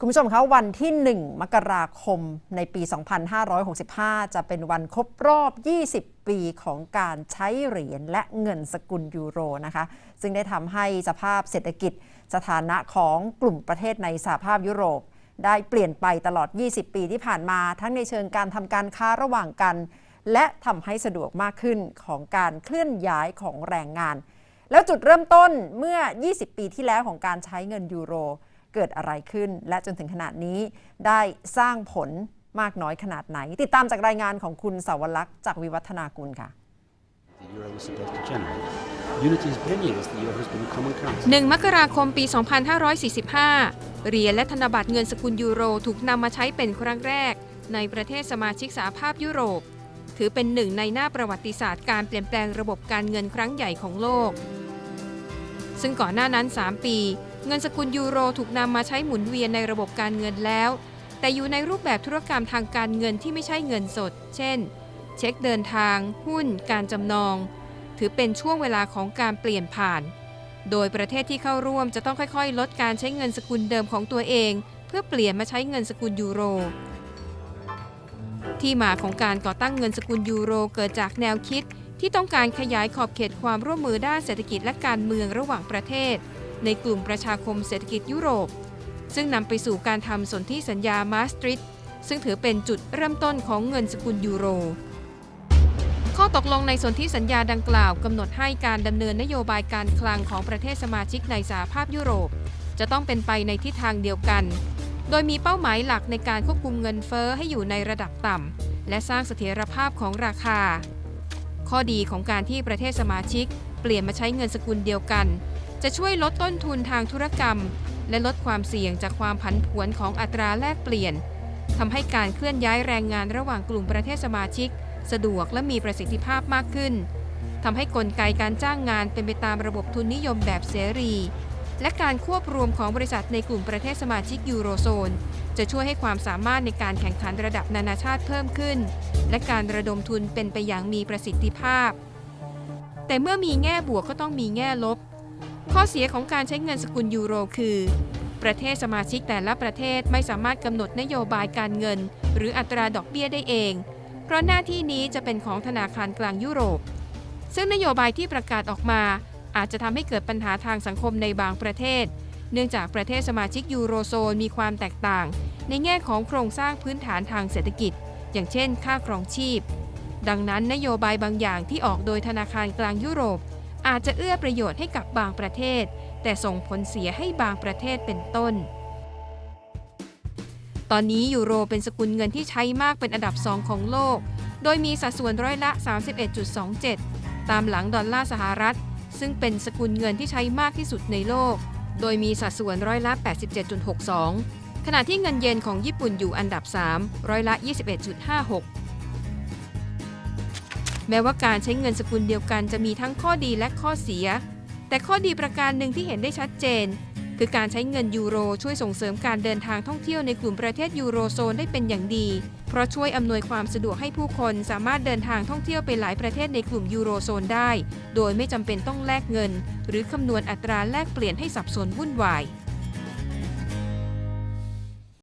คุณผู้ชมคะวันที่ 1 มกราคมในปี 2565 จะเป็นวันครบรอบ 20 ปีของการใช้เหรียญและเงินสกุลยูโรนะคะ ซึ่งได้ทำให้สภาพเศรษฐกิจ สถานะของกลุ่มประเทศในสหภาพยุโรป ได้เปลี่ยนไปตลอด 20 ปีที่ผ่านมา ทั้งในเชิงการทำการค้าระหว่างกัน และทำให้สะดวกมากขึ้นของการเคลื่อนย้ายของแรงงาน แล้วจุดเริ่มต้นเมื่อ 20 ปีที่แล้วของการใช้เงินยูโร เกิดอะไรขึ้น และจนถึงขนาดนี้ได้สร้างผลมากน้อยขนาดไหน ติดตามจากรายงานของคุณสาวลักษณ์จากวิวัฒนากุลค่ะ The euro was supposed to generate. Unity has been years, the euro has been a common currency. 1มกราคมปี 2545 เหรียญและธนบัตรเงินสกุลยูโรถูกนำมาใช้เป็นครั้งแรก ในประเทศสมาชิกสหภาพยุโรป ถือเป็นหนึ่งในหน้าประวัติศาสตร์การเปลี่ยนแปลงระบบการเงินครั้งใหญ่ของโลก ซึ่งก่อนหน้านั้น 3 ปี เงินสกุลยูโรถูกนำมาใช้หมุนเวียนในระบบการเงินแล้ว แต่อยู่ในรูปแบบธุรกรรมทางการเงินที่ไม่ใช่เงินสด เช่น เช็คเดินทาง หุ้น การจำนอง ถือเป็นช่วงเวลาของการเปลี่ยนผ่าน โดยประเทศที่เข้าร่วมจะต้องค่อยๆ ลดการใช้เงินสกุลเดิมของตัวเอง เพื่อเปลี่ยนมาใช้เงินสกุลยูโร ที่มาของการก่อตั้งเงินสกุลยูโรเกิดจากแนวคิดที่ต้องการขยายขอบเขตความร่วมมือด้านเศรษฐกิจและการเมืองระหว่างประเทศ ในกลุ่มประชาคมเศรษฐกิจยุโรป ซึ่งนำไปสู่การทำสนธิสัญญามาสตริตซึ่งถือเป็นจุดเริ่มต้นของเงินสกุลยูโร ข้อตกลงในสนธิสัญญาดังกล่าวกำหนดให้การดำเนินนโยบายการคลังของประเทศสมาชิกในสหภาพยุโรป จะต้องเป็นไปในทิศทางเดียวกัน โดยมีเป้าหมายหลักในการควบคุมเงินเฟ้อให้อยู่ในระดับต่ำและสร้างเสถียรภาพของราคา ข้อดีของการที่ประเทศสมาชิก เปลี่ยนมาใช้เงินสกุลเดียวกัน จะช่วยลดต้นทุนทางธุรกรรม และลดความเสี่ยงจากความผันผวนของอัตราแลกเปลี่ยนทำให้การเคลื่อนย้ายแรงงานระหว่างกลุ่มประเทศสมาชิก สะดวกและมีประสิทธิภาพมากขึ้นทำให้กลไกการจ้างงานเป็นไปตามระบบทุนนิยมแบบเสรี และการควบรวมของบริษัทในกลุ่มประเทศสมาชิกยูโรโซน จะช่วยให้ความสามารถในการแข่งขันระดับนานาชาติเพิ่มขึ้น และการระดมทุนเป็นไปอย่างมีประสิทธิภาพ แต่เมื่อมีแง่บวกก็ต้องมีแง่ลบ ข้อเสียของการใช้เงินสกุลยูโรคือ ประเทศสมาชิกแต่ละประเทศไม่สามารถกำหนดนโยบายการเงิน หรืออัตราดอกเบี้ยได้เอง เพราะหน้าที่นี้จะเป็นของธนาคารกลางยุโรป ซึ่งนโยบายที่ประกาศออกมา อาจจะทำให้เกิดปัญหาทางสังคมในบางประเทศ เนื่องจากประเทศสมาชิกยูโรโซนมีความแตกต่าง ในแง่ของโครงสร้างพื้นฐานทางเศรษฐกิจ อย่างเช่น ค่าครองชีพ ดังนั้นนโยบายบางอย่างที่ออกโดยธนาคารกลางยุโรป อาจจะเอื้อประโยชน์ให้กับบางประเทศ แต่ส่งผลเสียให้บางประเทศเป็นต้น ตอนนี้ยูโรเป็นสกุลเงินที่ใช้มากเป็นอันดับสองของโลก โดยมีสัดส่วนร้อยละ 31.27 ตามหลังดอลลาร์สหรัฐ ซึ่งเป็นสกุลเงินที่ใช้มากที่สุดในโลก โดยมีสัดส่วนร้อยละ 87.62 ขณะที่เงินเยนของญี่ปุ่นอยู่อันดับ 3 ร้อยละ 21.56 แม้ว่าการใช้เงินสกุลเดียวกันจะมีทั้งข้อดีและข้อเสีย แต่ข้อดีประการหนึ่งที่เห็นได้ชัดเจน คือการใช้เงินยูโรช่วยส่งเสริมการเดินทางท่องเที่ยวในกลุ่มประเทศยูโรโซนได้เป็นอย่างดี เพราะช่วยอำนวยความสะดวกให้ผู้คนสามารถเดินทางท่องเที่ยวไปหลายประเทศในกลุ่มยูโรโซนได้ โดยไม่จำเป็นต้องแลกเงิน หรือคำนวณอัตราแลกเปลี่ยนให้สับสนวุ่นวาย